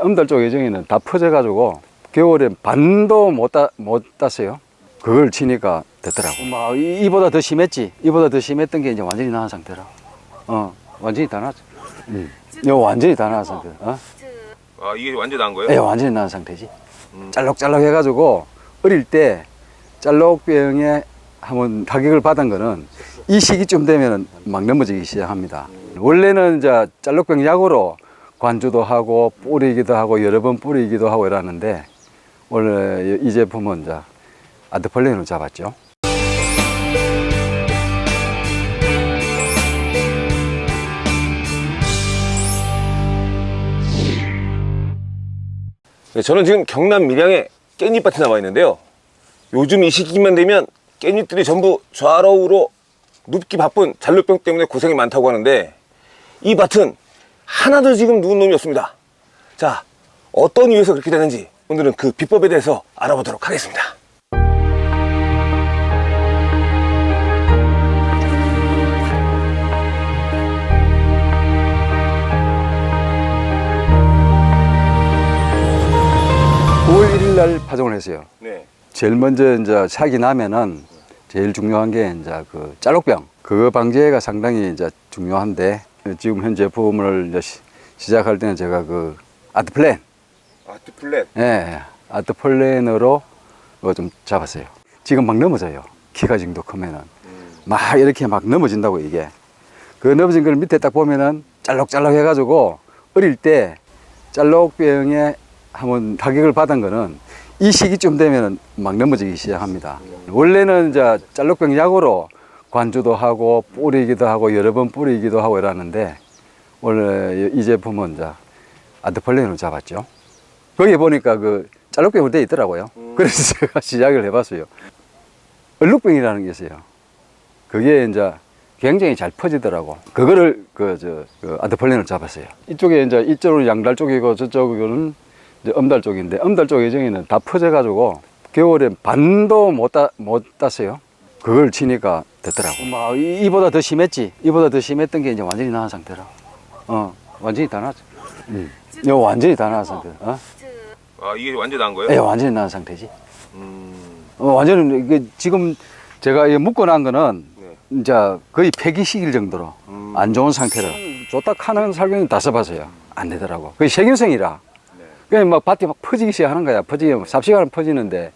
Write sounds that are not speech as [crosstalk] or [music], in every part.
엄달 쪽 예정에는 다 퍼져가지고 겨울에 반도 못, 따, 못 땄어요. 그걸 치니까 됐더라고. 막 이- 이보다 더 심했지. 이보다 더 심했던 게 이제 완전히 나은 상태라. 어, 완전히 다 나았죠. 음. 이거 완전히 다 나은 상태. 어? 아 이게 완전 나은 거예요? 예, 완전히 나은 상태지. 음. 짤록짤록 해가지고 어릴 때 짤록병에 한번 타격을 받은 거는 이 시기쯤 되면 막 넘어지기 시작합니다. 원래는 이제 짤록병 약으로 관주도 하고 뿌리기도 하고 여러 번 뿌리기도 하고 이러는데 원래 이 제품은 이제 아드폴렌으로 잡았죠. 네, 저는 지금 경남 밀양에 깻잎밭에 나와 있는데요. 요즘 이 시기만 되면 깻잎들이 전부 좌로우로 눕기 바쁜 잔류병 때문에 고생이 많다고 하는데 이 밭은 하나도 지금 누운 놈이 없습니다. 자, 어떤 이유에서 그렇게 되는지 오늘은 그 비법에 대해서 알아보도록 하겠습니다. 구월 1일 날 파종을 했어요. 네. 제일 먼저 이제 사기 나면은 제일 중요한 게 이제 그 짤록병. 그거 방제가 상당히 이제 중요한데 지금 현 제품을 이제 시- 시작할 때는 제가 그 아트플랜. 아트 플랫. 예 아트플랜으로 좀 잡았어요. 지금 막 넘어져요. 키가 정도 크면은. 막 이렇게 막 넘어진다고 이게. 그 넘어진 걸 밑에 딱 보면은 짤록짤록 해가지고 어릴 때 짤록병에 한번 타격을 받은 거는 이 시기쯤 되면 막 넘어지기 시작합니다. 원래는 이제 짤록병 약으로 관주도 하고 뿌리기도 하고 여러 번 뿌리기도 하고 이러는데 원래 이 제품은 이제 아드폴렌으로 잡았죠. 거기 보니까 그 짤록병으로 돼 있더라고요. 그래서 [laughs] 제가 시작을 해봤어요. 얼룩병이라는 게 있어요. 그게 이제 굉장히 잘 퍼지더라고. 그거를 그 저 그 아드폴렌을 잡았어요. 이쪽에 이제 이쪽은 양달 쪽이고 저쪽은 이제 엄달 쪽인데 엄달 쪽 예정에는 다 퍼져가지고 겨울에 반도 못, 따, 못 땄어요. 그걸 치니까 됐더라고. 막 이- 이보다 더 심했지. 이보다 더 심했던 게 이제 완전히 나은 상태라. 어, 완전히 다 나았죠. 음. 이거 완전히 다 나은 상태. 어? 아 이게 완전 나은 거예요? 예, 완전히 나은 상태지. 음. 어, 완전히 이게 지금 제가 이 묶어놓은 거는 네. 이제 거의 폐기 시킬 정도로 음. 안 좋은 상태로 좋다 하는 살균 다 써봤어요. 안 되더라고. 그게 세균성이라. 네. 그냥 막 밭이 막 퍼지기 시작하는 거야. 퍼지기 삽시간은 퍼지는데.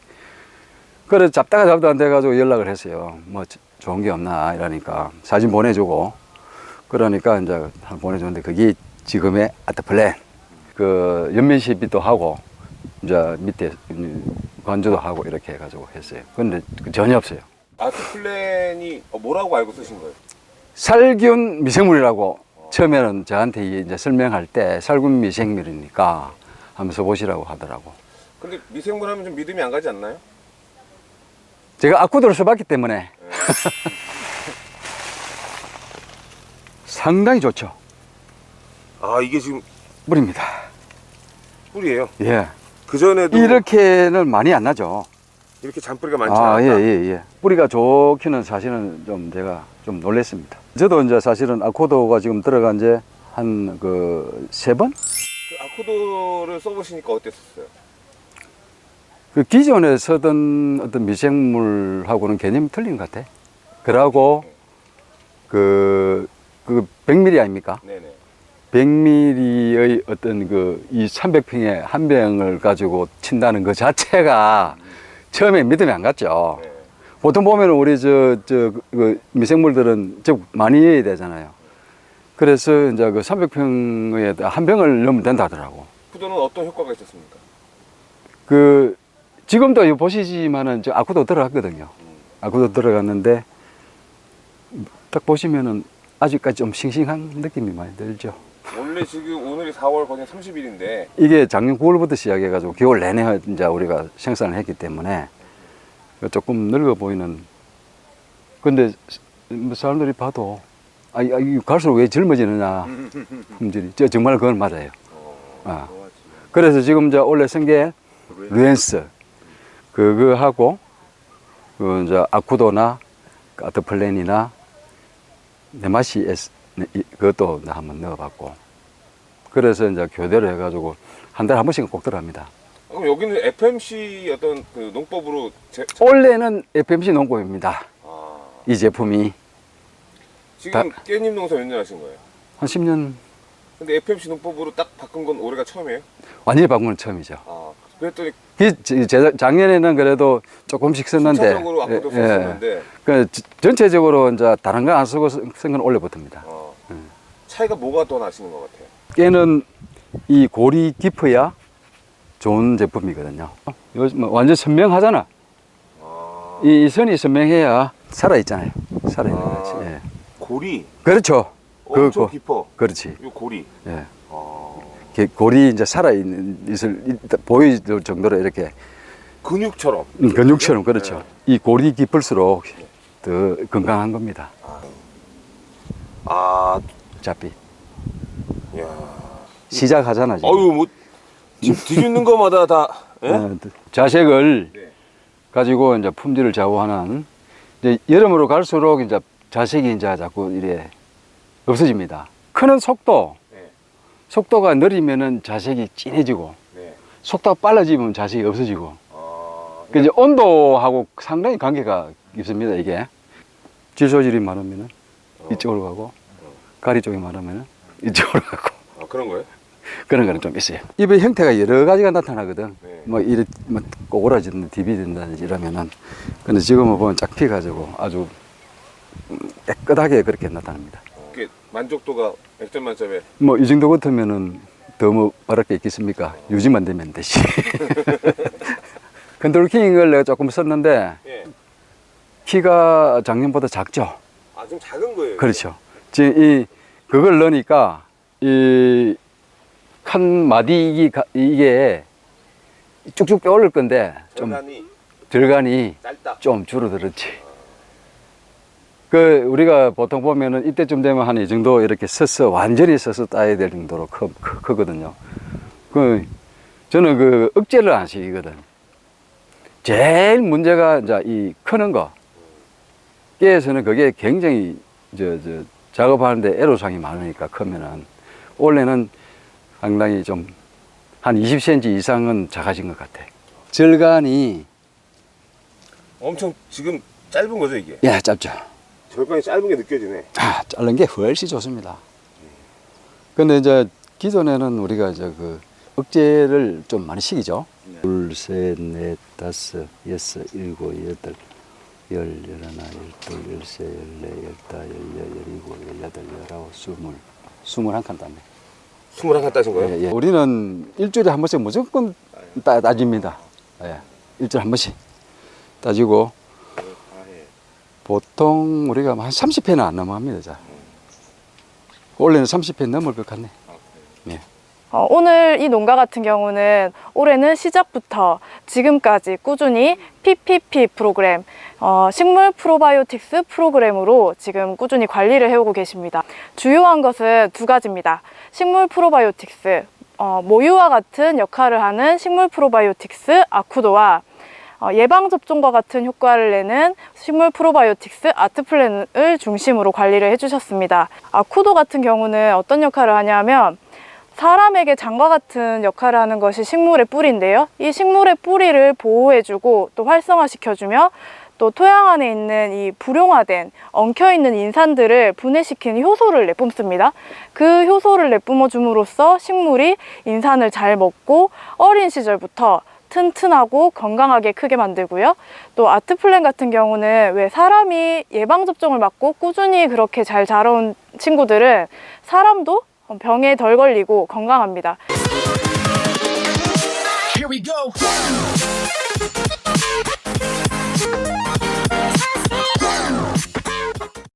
그래 잡다가 잡다 안 돼가지고 연락을 했어요. 뭐 저- 좋은 게 없나 이러니까 사진 보내주고 그러니까 이제 보내줬는데 그게 지금의 아트플랜 그 연면시비도 하고 이제 밑에 관주도 하고 이렇게 해가지고 했어요. 근데 전혀 없어요. 아트 플랜이 뭐라고 알고 쓰신 거예요? 살균 미생물이라고 처음에는 저한테 이제 설명할 때 살균 미생물이니까 하면서 보시라고 하더라고. 근데 미생물 하면 좀 믿음이 안 가지 않나요? 제가 아쿠도를 써봤기 때문에 [laughs] 상당히 좋죠. 아 이게 지금 뿌립니다. 꿀이에요. 예. 그 전에도 이렇게는 많이 안 나죠. 이렇게 잔뿌리가 많지 아, 않았다. 예, 예, 예. 뿌리가 좋기는 사실은 좀 제가 좀 놀랬습니다. 저도 이제 사실은 아코도가 지금 들어간 지 한 그 세 번? 그 아쿠도를 써보시니까 어땠었어요? 그 기존에 쓰던 어떤 미생물하고는 개념이 틀린 것 같아. 그러고 그, 그 100ml 아닙니까? 네네. 100ml의 어떤 그 이 300평에 한 병을 가지고 친다는 그 자체가 처음에 믿음이 안 갔죠. 네. 보통 보면 우리 저, 저, 그 미생물들은 즉 많이 해야 되잖아요. 그래서 이제 그 300평에 한 병을 넣으면 된다 하더라고. 아쿠도는 어떤 효과가 있었습니까? 그, 지금도 이거 보시지만은 저 아쿠도 들어갔거든요. 아쿠도 들어갔는데 딱 보시면은 아직까지 좀 싱싱한 느낌이 많이 들죠. 원래 지금 오늘이 4월 거진 30일인데 이게 작년 9월부터 시작해가지고 겨울 내내 이제 우리가 생산을 했기 때문에 조금 늙어 보이는. 근데 뭐 사람들이 봐도 아, 이- 아, 이 갈수록 왜 젊어지느냐 품질이. 저 정말 그건 맞아요. 아. 그래서 지금 저 원래 쓴게 루엔스 그거 하고 그 이제 아쿠도나 아트플랜이나 네마시 에스 네, 이- 그것도 이제 한번 넣어봤고 그래서 이제 교대로 해가지고 한 달에 한 번씩은 꼭 들어갑니다. 그럼 여기는 FMC 어떤 그 농법으로 제, 원래는 FMC 농법입니다. 아, 이 제품이 지금 깻잎 농사 몇 년 하신 거예요? 한 10년 근데 FMC 농법으로 딱 바꾼 건 올해가 처음이에요? 완전히 바꾼 건 처음이죠. 아, 그랬더니 그 제- 제- 작년에는 그래도 조금씩 썼는데 순차적으로 아무도 예, 예. 썼었는데 그 지- 전체적으로 이제 다른 거 안 쓰고 쓴 건 올해부터입니다. 어, 음. 차이가 뭐가 더 나시는 것 같아요? 깨는 이 골이 깊어야 좋은 제품이거든요. 요즘 뭐 완전 선명하잖아. 아, 이, 이 선이 선명해야 살아 있잖아요. 살아 있는 아. 거지. 예. 골이 그렇죠. 그, 엄청 그, 깊어. 그렇지. 이 골이. 예. 아, 이렇게 골이 이제 살아 있는 있을 보일 정도로 이렇게 근육처럼. 음, 근육처럼 그렇죠. 네. 이 골이 깊을수록 더 건강한 겁니다. 아, 어차피 야. 시작하잖아 지금. 어유 뭐 지금 뒤집는 [laughs] 거마다 다. 예? 어, 자색을 네. 가지고 이제 품질을 좌우하는 이제 여름으로 갈수록 이제 자색이 이제 자꾸 이래 없어집니다. 크는 속도, 네. 속도가 느리면은 자색이 진해지고 네. 속도가 빨라지면 자색이 없어지고. 아, 그 이제 온도하고 상당히 관계가 있습니다. 이게 질소질이 많으면은 이쪽으로 가고 가리 쪽이 많으면은 이쪽으로 가고 아, 그런 거예요? 그런 거는 좀 있어요. 잎의 형태가 여러 가지가 나타나거든. 네. 뭐 이래 뭐 꼬그라진다, 디비 된다든지 이러면은 근데 지금은 보면 쫙 피가지고 아주 음, 깨끗하게 그렇게 나타납니다. 만족도가 100점 만점에 뭐 이 정도 같으면은 더뭐 말할 게 있겠습니까? 유지만 되면 되지. [laughs] 컨트롤킹을 내가 조금 썼는데 예. 키가 작년보다 작죠. 아, 좀 작은 거예요. 그렇죠. 지금 이 그걸 넣으니까 이 칸 마디 이게, 쭉쭉 빼올릴 건데 좀 전간이 들간이 짧다. 좀 줄어들었지. 그 우리가 보통 보면은 이때쯤 되면 한 이 정도 이렇게 서서 완전히 서서 따야 될 정도로 크, 크, 크 거든요. 그 저는 그 억제를 안 시키거든. 제일 문제가 이제 이 크는 거. 깨에서는 그게 굉장히 저, 저 작업하는데 애로사항이 많으니까 크면은 원래는 상당히 좀 한 20cm 이상은 작아진 것 같아. 절간이 엄청 지금 짧은 거죠, 이게? 야 짧죠. 절간이 짧은 게 느껴지네. 아, 자른 게 훨씬 좋습니다. 근데 이제 기존에는 우리가 이제 그 억제를 좀 많이 시키죠. 둘, 셋, 넷, 다섯, 여섯, 일곱, 여덟, 열, 열하나, 열둘, 열세, 열네, 열다, 열여, 열일곱, 열여덟, 열아홉, 스물. 스물한 칸 땄네. 21칸 따신 거예요? 예, 예. 우리는 일주일에 한 번씩 무조건 따, 따집니다. 예. 일주일에 한 번씩 따지고 보통 우리가 한 30회는 안 넘어갑니다. 자. 원래는 30회 넘을 것 같네. 예. 어, 오늘 이 농가 같은 경우는 올해는 시작부터 지금까지 꾸준히 PPP 프로그램, 어, 식물 프로바이오틱스 프로그램으로 지금 꾸준히 관리를 해오고 계십니다. 주요한 것은 두 가지입니다. 식물 프로바이오틱스, 어, 모유와 같은 역할을 하는 식물 프로바이오틱스 아쿠도와 어, 예방접종과 같은 효과를 내는 식물 프로바이오틱스 아트플랜을 중심으로 관리를 해주셨습니다. 아쿠도 같은 경우는 어떤 역할을 하냐면 사람에게 장과 같은 역할을 하는 것이 식물의 뿌리인데요. 이 식물의 뿌리를 보호해주고 또 활성화시켜주며 또 토양 안에 있는 이 불용화된 엉켜있는 인산들을 분해시키는 효소를 내뿜습니다. 그 효소를 내뿜어 줌으로써 식물이 인산을 잘 먹고 어린 시절부터 튼튼하고 건강하게 크게 만들고요. 또 아트플랜 같은 경우는 왜 사람이 예방접종을 맞고 꾸준히 그렇게 잘 자라온 친구들은 사람도 병에 덜 걸리고 건강합니다.